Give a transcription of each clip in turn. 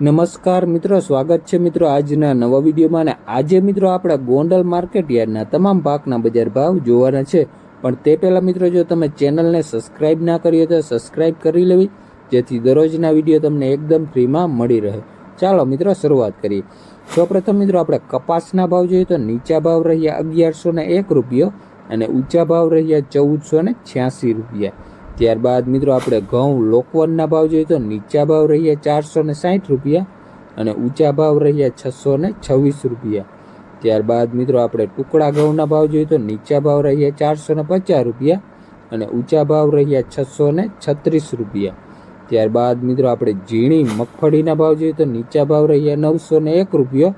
નમસ્કાર મિત્રો, સ્વાગત છે મિત્રો આજના નવા વિડીયોમાં અને આજે મિત્રો આપણે ગોંડલ માર્કેટ યાર્ડના તમામ પાકના બજાર ભાવ જોવાના છે. પણ તે પહેલાં મિત્રો, જો તમે ચેનલને સબસ્ક્રાઇબ ના કરી તો સબસ્ક્રાઇબ કરી લેવી, જેથી દરરોજના વીડિયો તમને એકદમ ફ્રીમાં મળી રહે. ચાલો મિત્રો, શરૂઆત કરીએ. સૌપ્રથમ મિત્રો, આપણે કપાસના ભાવ જોઈએ તો નીચા ભાવ રહ્યા અગિયારસો ને એક રૂપિયો અને ઊંચા ભાવ રહ્યા ચૌદસો ને છ્યાસી રૂપિયા. ત્યારબાદ મિત્રો આપણે ઘઉં લોકવનના ભાવ જોઈએ તો નીચા ભાવ રહ્યા ચારસો ને સાઠ રૂપિયા અને ઊંચા ભાવ રહ્યા છસો ને છવ્વીસ રૂપિયા. ત્યારબાદ મિત્રો આપણે ટુકડા ઘઉંના ભાવ જોઈએ તો નીચા ભાવ રહ્યા ચારસો ને પચાસ રૂપિયા અને ઊંચા ભાવ રહ્યા છસો ને છત્રીસ રૂપિયા. ત્યારબાદ મિત્રો આપણે ઝીણી મગફળીના ભાવ જોઈએ તો નીચા ભાવ રહ્યા નવસો ને એક રૂપિયો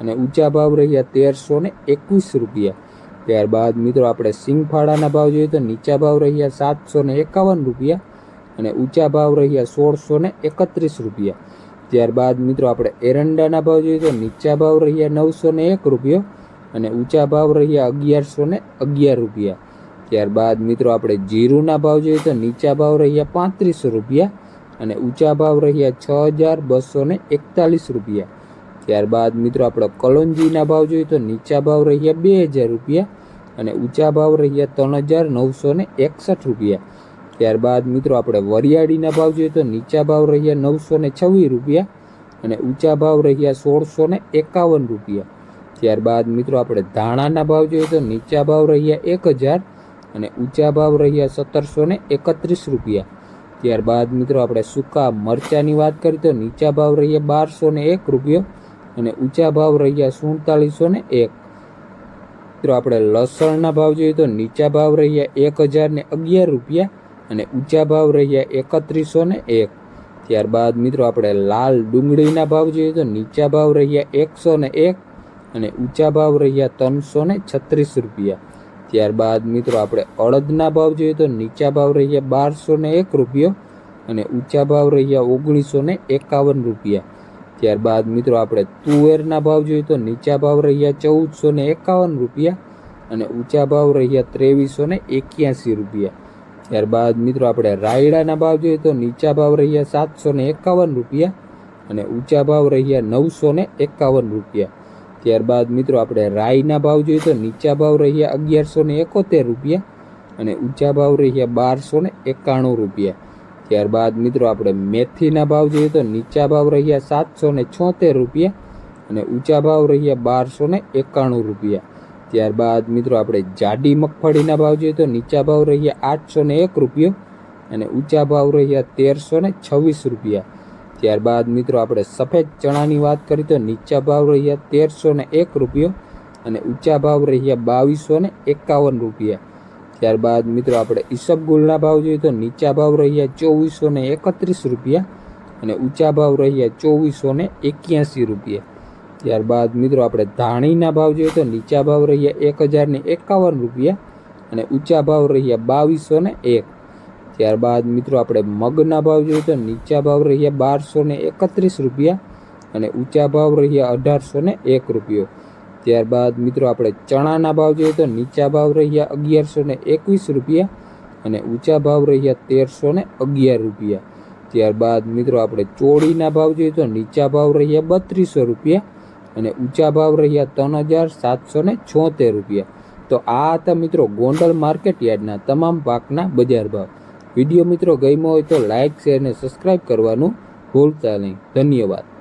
અને ઊંચા ભાવ રહ્યા તેરસો ને એકવીસ રૂપિયા. ત્યારબાદ મિત્રો આપણે સિંગફાળાના ભાવ જોઈએ તો નીચા ભાવ રહ્યા સાતસો ને એકાવન રૂપિયા અને ઊંચા ભાવ રહ્યા સોળસો ને એકત્રીસ રૂપિયા. ત્યારબાદ મિત્રો આપણે એરંડાના ભાવ જોઈએ તો નીચા ભાવ રહ્યા નવસો ને એક રૂપિયો અને ઊંચા ભાવ રહ્યા અગિયારસો ને અગિયાર રૂપિયા. ત્યારબાદ મિત્રો આપણે જીરુના ભાવ જોઈએ તો નીચા ભાવ રહ્યા પાંત્રીસો રૂપિયા અને ઊંચા ભાવ રહ્યા છ હજાર બસો ને એકતાલીસ રૂપિયા. ત્યારબાદ મિત્રો આપણે કલોંજીના ભાવ જોઈએ તો નીચા ભાવ રહ્યા બે હજાર રૂપિયા અને ઊંચા ભાવ રહ્યા ત્રણ હજાર નવસો ને એકસઠ રૂપિયા. ત્યારબાદ મિત્રો આપણે વરિયાળીના ભાવ જોઈએ તો નીચા ભાવ રહ્યા નવસો ને છવ્વીસ રૂપિયા અને ઊંચા ભાવ રહ્યા સોળસો ને એકાવન રૂપિયા. ત્યારબાદ મિત્રો આપણે ધાણાના ભાવ જોઈએ તો નીચા ભાવ રહ્યા એક હજાર અને ઊંચા ભાવ રહ્યા સત્તરસો ને એકત્રીસ રૂપિયા. ત્યારબાદ મિત્રો આપણે સૂકા મરચાની વાત કરીએ તો નીચા ભાવ રહ્યા બારસો ને એક રૂપિયો અને ઊંચા ભાવ રહ્યા સુડતાલીસો ને એક. મિત્રો, આપણે લસણના ભાવ જોઈએ તો નીચા ભાવ રહ્યા એક હજાર ને અગિયાર રૂપિયા અને ઊંચા ભાવ રહ્યા એકત્રીસો ને એક. ત્યારબાદ મિત્રો, આપણે લાલ ડુંગળીના ભાવ જોઈએ તો નીચા ભાવ રહ્યા એકસો ને એક અને ઊંચા ભાવ રહ્યા ત્રણસો ને છત્રીસ રૂપિયા. ત્યારબાદ મિત્રો, આપણે અડદના ભાવ જોઈએ તો નીચા ભાવ રહ્યા બારસો ને એક રૂપિયો અને ઊંચા ભાવ રહ્યા ઓગણીસો ને એકાવન રૂપિયા. ત્યારબાદ મિત્રો આપણે તુવેરના ભાવ જોઈએ તો નીચા ભાવ રહ્યા ચૌદસો ને એકાવન રૂપિયા અને ઊંચા ભાવ રહ્યા ત્રેવીસો ને એક્યાસી રૂપિયા. ત્યારબાદ મિત્રો આપણે રાયડાના ભાવ જોઈએ તો નીચા ભાવ રહ્યા સાતસો ને એકાવન રૂપિયા અને ઊંચા ભાવ રહ્યા નવસો ને એકાવન રૂપિયા. ત્યારબાદ મિત્રો આપણે રાઈના ભાવ જોઈએ તો નીચા ભાવ રહ્યા અગિયારસો ને એકોતેર રૂપિયા અને ઊંચા ભાવ રહ્યા બારસો ને એકાણું રૂપિયા. ત્યારબાદ મિત્રો આપણે મેથીના ભાવ જોઈએ તો નીચા ભાવ રહ્યા સાતસો ને છોતેર રૂપિયા અને ઊંચા ભાવ રહ્યા બારસો ને એકાણું રૂપિયા. ત્યારબાદ મિત્રો આપણે જાડી મગફળીના ભાવ જોઈએ તો નીચા ભાવ રહ્યા આઠસો ને એક રૂપિયો અને ઊંચા ભાવ રહ્યા તેરસો ને છવ્વીસ રૂપિયા. ત્યારબાદ મિત્રો આપણે સફેદ ચણાની વાત કરીએ તો નીચા ભાવ રહ્યા તેરસો ને એક રૂપિયો અને ઊંચા ભાવ રહ્યા બાવીસો ને એકાવન રૂપિયા. ત્યારબાદ મિત્રો આપણે ઈસબગુલના ભાવ જોઈએ તો નીચા ભાવ રહ્યા ચોવીસો ને એકત્રીસ રૂપિયા અને ઊંચા ભાવ રહ્યા ચોવીસો ને એક્યાસી રૂપિયા. ત્યારબાદ મિત્રો આપણે ધાણીના ભાવ જોઈએ તો નીચા ભાવ રહ્યા એક હજાર ને એકાવન રૂપિયા અને ઊંચા ભાવ રહ્યા બાવીસો ને એક. ત્યારબાદ મિત્રો આપણે મગના ભાવ જોઈએ તો નીચા ભાવ રહ્યા બારસો ને એકત્રીસ રૂપિયા અને ઊંચા ભાવ રહ્યા અઢારસો ને એક રૂપિયો. ત્યારબાદ મિત્રો આપણે ચણાના ભાવ જોઈએ તો નીચા ભાવ રહ્યા અગિયારસો ને એકવીસ રૂપિયા અને ઊંચા ભાવ રહ્યા તેરસો ને અગિયાર રૂપિયા. ત્યારબાદ મિત્રો આપણે ચોળીના ભાવ જોઈએ તો નીચા ભાવ રહ્યા બત્રીસો રૂપિયા અને ઊંચા ભાવ રહ્યા ત્રણ હજાર સાતસો ને છોતેર રૂપિયા. તો આ હતા મિત્રો ગોંડલ માર્કેટ યાર્ડના તમામ પાકના બજાર ભાવ. વીડિયો મિત્રો ગમ્યો હોય તો લાઇક શેર અને સબસ્ક્રાઈબ કરવાનું ભૂલતા નહીં. ધન્યવાદ.